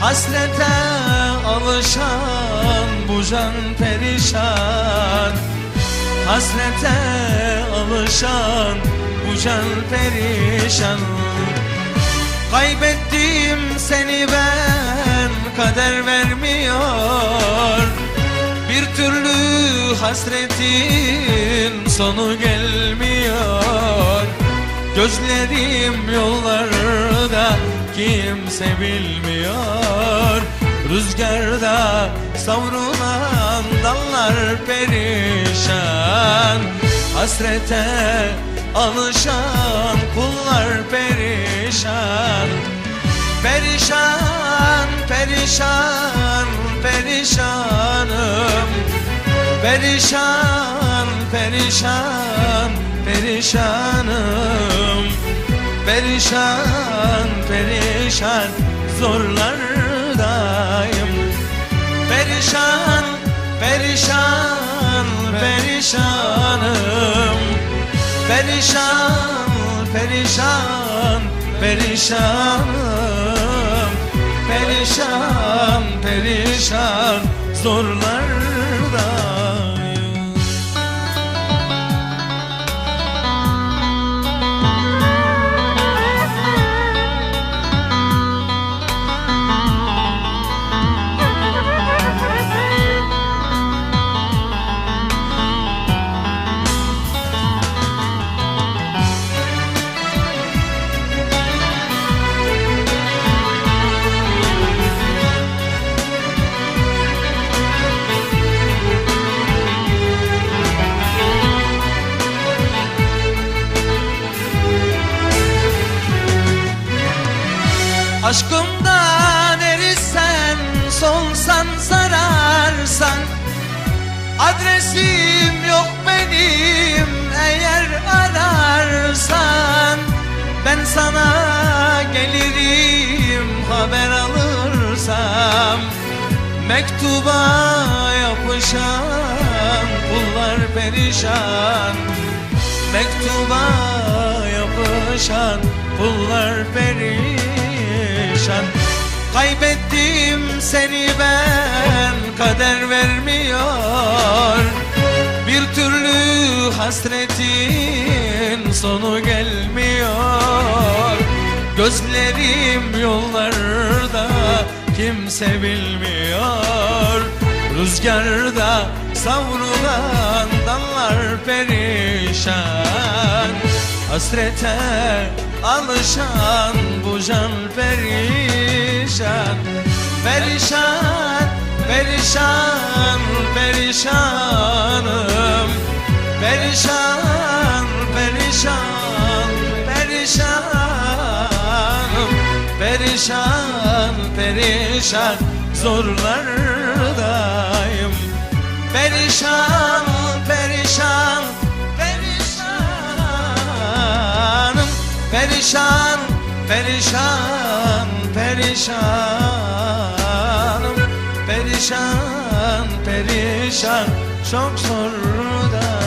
Hasrete alışan bu can perişan. Hasrete alışan bu can perişan. Kaybettim seni ben kader vermiyor. Bir türlü hasretin sonu gelmiyor. Gözlerim yollarda kimse bilmiyor. Rüzgarda savrulan dallar perişan. Hasrete alışan kullar perişan. Perişan, perişan, perişanım. Perişan, perişan, perişanım Perişan, perişan, zorlardayım. Perişan, perişan, perişanım. Perişan, perişan, perişanım. Perişan, perişan, zorlardayım solsan sararsan Adresim yok benim eğer ararsan. Ben sana gelirim haber alırsam Mektuba yapışan kullar perişan. Mektuba yapışan kullar perişan Kaybettim seni ben kader vermiyor. Bir türlü hasretin sonu gelmiyor. Gözlerim yollarda kimse bilmiyor. Rüzgarda savrulan dallar perişan. Hasrete alışan bu can perişan Perişan, perişan, perişanım. Perişan, perişan, perişanım. Perişan, perişan, zorlardayım. Perişan, perişan, perişanım. Perişan, perişan, perişanım Perişan, perişan, çok zordayım